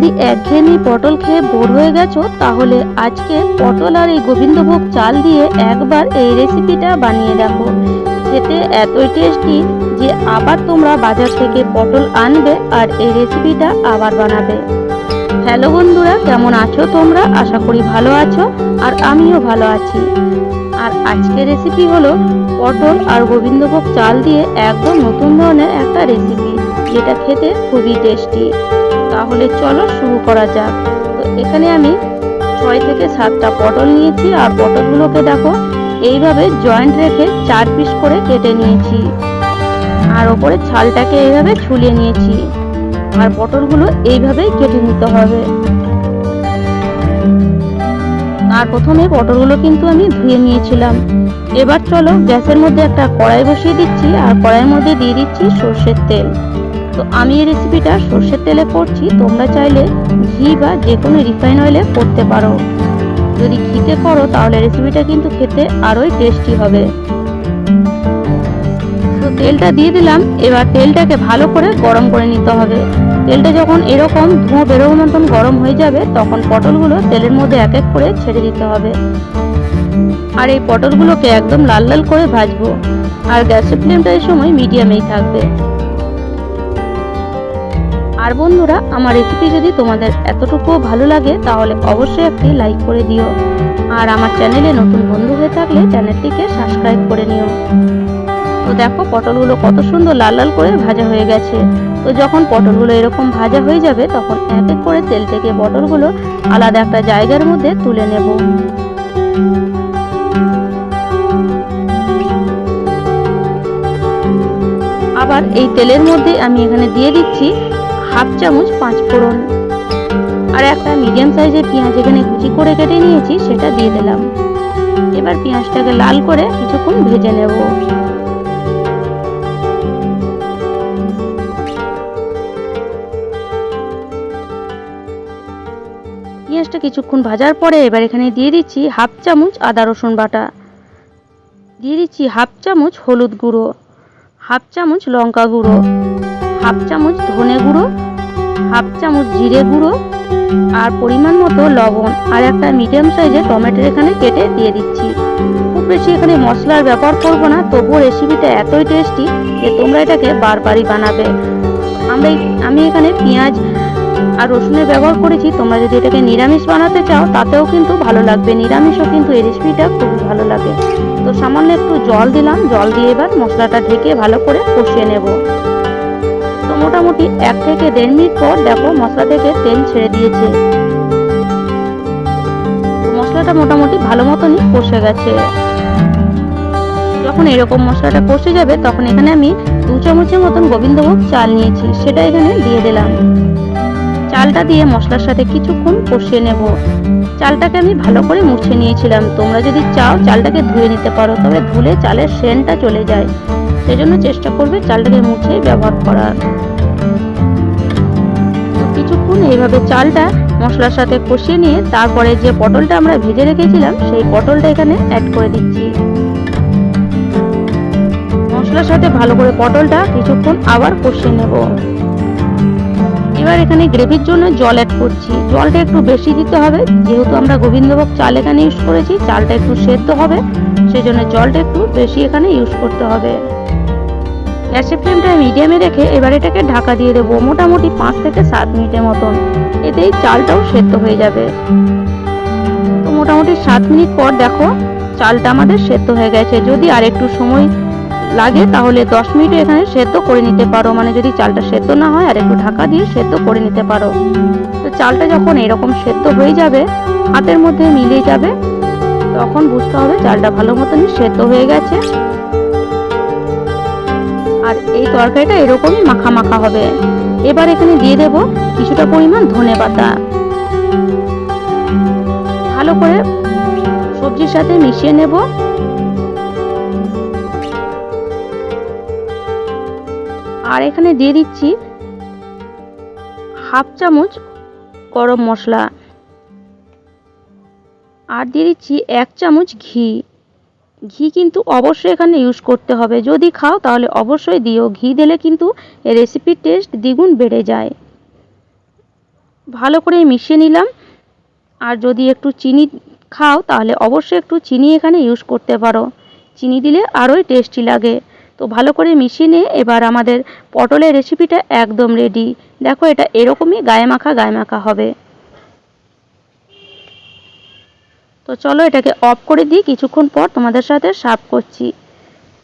যদি একঘেয়েমি পটল খেয়ে বোর হয়ে গেছো, তাহলে আজকে পটল আর এই গোবিন্দভোগ চাল দিয়ে একবার এই রেসিপিটা বানিয়ে দেখো। খেতে এতই টেস্টি যে আবার তোমরা বাজার থেকে পটল আনবে আর এই রেসিপিটা আবার বানাবে। হ্যালো বন্ধুরা, কেমন আছো তোমরা? আশা করি ভালো আছো আর আমিও ভালো আছি। আর আজকের রেসিপি হলো পটল আর গোবিন্দভোগ চাল দিয়ে একদম নতুন ধরনের একটা রেসিপি যেটা খেতে খুবই টেস্টি তাহলে চলো শুরু করা যাক। তো এখানে আমি ছয় থেকে সাতটা পটল নিয়েছি, আর পটলগুলোকে দেখো, এইভাবে জয়েন্ট রেখে চার পিস করে কেটে নিয়েছি। আর ওপরে ছালটাকে এইভাবে ছুলিয়ে নিয়েছি। আর পটলগুলো এইভাবেই কেটে নিতে হবে। আর প্রথমে পটলগুলো কিন্তু আমি ধুয়ে নিয়েছিলাম। এবার চলো গ্যাসের মধ্যে একটা কড়াই বসিয়ে দিচ্ছি, আর কড়াইয়ের মধ্যে দিয়ে দিচ্ছি সর্ষের তেল। তো আমি এই রেসিপিটা সর্ষের তেলে করছি। তোমরা চাইলে ঘি বা যে কোনো রিফাইন অয়েলে করতে পারো। যদি ঘিতে করো, তাহলে রেসিপিটা কিন্তু খেতে আরোই টেস্টি হবে। তো তেলটা দিয়ে দিলাম। এবার তেলটাকে ভালো করে গরম করে নিতে হবে। তেলটা যখন এরকম ধোঁয়া বেরোর মতন গরম হয়ে যাবে, তখন পটলগুলো তেলের মধ্যে এক এক করে ছেড়ে দিতে হবে। আর এই পটলগুলোকে একদম লাল লাল করে ভাজবো। আর গ্যাসের ফ্লেমটা এই সময় মিডিয়ামেই থাকবে। আর বন্ধুরা, আমার রেসিপি যদি তোমাদের এতটুকুও ভালো লাগে, তাহলে অবশ্যই একটি লাইক করে দিও। আর আমার চ্যানেলে নতুন বন্ধু হয়ে থাকলে চ্যানেলটিকে সাবস্ক্রাইব করে নিও। তো দেখো, পটলগুলো কত সুন্দর লাল লাল করে ভাজা হয়ে গেছে। তো যখন পটলগুলো এরকম ভাজা হয়ে যাবে, তখন এক এক করে তেল থেকে পটলগুলো আলাদা একটা জায়গার মধ্যে তুলে নেব। আবার এই তেলের মধ্যে আমি এখানে দিয়ে দিচ্ছি হাফ চামচ পাঁচ ফোড়ন। আর একটা মিডিয়াম সাইজের পেঁয়াজ এখানে কুচি করে কেটে নিয়েছি, সেটা দিয়ে দিলাম। এবার পেঁয়াজটাকে লাল করে কিছুক্ষণ ভেজে নেব। পেঁয়াজটা কিছুক্ষণ ভাজার পরে এবার এখানে দিয়ে দিচ্ছি হাফ চামচ আদা রসুন বাটা। দিয়ে দিচ্ছি হাফ চামচ হলুদ গুঁড়ো, হাফ চামচ লঙ্কা গুঁড়ো, হাফ চামচ ধনে গুঁড়ো হাফ চামচ জিরে গুঁড়ো আর পরিমাণ মতো লবণ আর একটা মিডিয়াম সাইজের টমেটো এখানে কেটে দিয়ে দিচ্ছি। খুব বেশি এখানে মশলার ব্যবহার করব না, তবুও রেসিপিটা এতই টেস্টি যে তোমরা এটাকে বারবারই বানাবে। আমরা আমি এখানে পেঁয়াজ আর রসুনের ব্যবহার করেছি, তোমরা যদি এটাকে নিরামিষ বানাতে চাও, তাতেও কিন্তু ভালো লাগবে। নিরামিষও কিন্তু এই রেসিপিটা খুবই ভালো লাগে। তো সামান্য একটু জল দিলাম, জল দিয়ে এবার মশলাটা ঢেকে ভালো করে কষিয়ে নেব। মোটামুটি এক থেকে দেড় মিনিট পর দেখো মশলা থেকে তেল ছেড়ে দিয়েছে। মশলাটা মোটামুটি ভালো মতনই কষে গেছে। যখন এরকম মশলাটা কষে যাবে, তখন এখানে আমি দু চামচের মতন গোবিন্দভোগ চাল নিয়েছি, সেটা এখানে দিয়ে দিলাম। চালটা দিয়ে মশলার সাথে কিছুক্ষণ কষিয়ে নেব। চালটাকে আমি ভালো করে মুছে নিয়েছিলাম। তোমরা যদি চাও চালটাকে ধুয়ে নিতে পারো, তবে ধুলে চালের সেনটা চলে যায়। সেজন্য চেষ্টা করবে চালটাকে মুছে ব্যবহার করার। কিছুক্ষণ এইভাবে চালটা মশলার সাথে কষিয়ে নিয়ে তারপরে যে পটলটা আমরা ভেজে রেখেছিলাম, সেই পটলটা এখানে অ্যাড করে দিচ্ছি। মশলার সাথে ভালো করে পটলটা কিছুক্ষণ আবার কষিয়ে নেব। এবার এখানে গ্রেভির জন্য জল অ্যাড করছি। জলটা একটু বেশি দিতে হবে, যেহেতু আমরা গোবিন্দভোগ চাল এখানে ইউজ করেছি, চালটা একটু সেদ্ধ হবে সেই জন্য জলটা একটু বেশি এখানে ইউজ করতে হবে। গ্যাসের ফ্লেমটা মিডিয়ামে রেখে এবার এটাকে ঢাকা দিয়ে দেবো মোটামুটি পাঁচ থেকে সাত মিনিটের মতন। এতেই চালটাও সেদ্ধ হয়ে যাবে। তো মোটামুটি সাত মিনিট পর দেখো, চালটা আমাদের সেদ্ধ হয়ে গেছে। যদি আর একটু সময় লাগে, তাহলে দশ মিনিট এখানে সেদ্ধ করে নিতে পারো। মানে যদি চালটা সেদ্ধ না হয়, আর একটু ঢাকা দিয়ে সেদ্ধ করে নিতে পারো। তো চালটা যখন এরকম সেদ্ধ হয়ে যাবে, হাতের মধ্যে মিলিয়ে যাবে, তখন বুঝতে হবে চালটা ভালো মতনই সেদ্ধ হয়ে গেছে। আর এই তরকারিটা এরকমই মাখা মাখা হবে। এবার এখানে দিয়ে দেব কিছুটা পরিমাণ ধনে পাতা। ভালো করে সবজির সাথে মিশিয়ে নেব। আর এখানে দিয়ে দিচ্ছি হাফ চামচ গরম মশলা। আর দিয়ে দিচ্ছি এক চামচ ঘি। ঘি কিন্তু অবশ্যই এখানে ইউজ করতে হবে। যদি খাও তাহলে অবশ্যই দিও। ঘি দিলে কিন্তু এই রেসিপির টেস্ট দ্বিগুণ বেড়ে যায়। ভালো করে মিশিয়ে নিলাম। আর যদি একটু চিনি খাও তাহলে অবশ্যই একটু চিনি এখানে ইউজ করতে পারো। চিনি দিলে আরোই টেস্টি লাগে। তো ভালো করে মিশিয়ে নিয়ে এবার আমাদের পটলের রেসিপিটা একদম রেডি দেখো এটা এরকমই গায়ে মাখা গায়ে মাখা হবে। তো চলো এটাকে অফ করে দিই, কিছুক্ষণ পর তোমাদের সাথে সার্ভ করছি।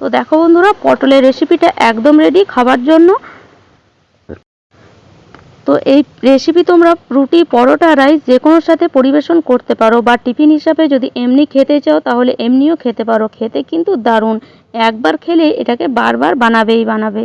তো দেখো বন্ধুরা, পটলের রেসিপিটা একদম রেডি খাবার জন্য। তো এই রেসিপি তোমরা রুটি, পরোটা রাইস যে কোনোর সাথে পরিবেশন করতে পারো বা টিফিন হিসাবে যদি এমনি খেতে চাও তাহলে এমনিও খেতে পারো, খেতে কিন্তু দারুণ। একবার খেলে এটাকে বারবার বানাবেই বানাবে।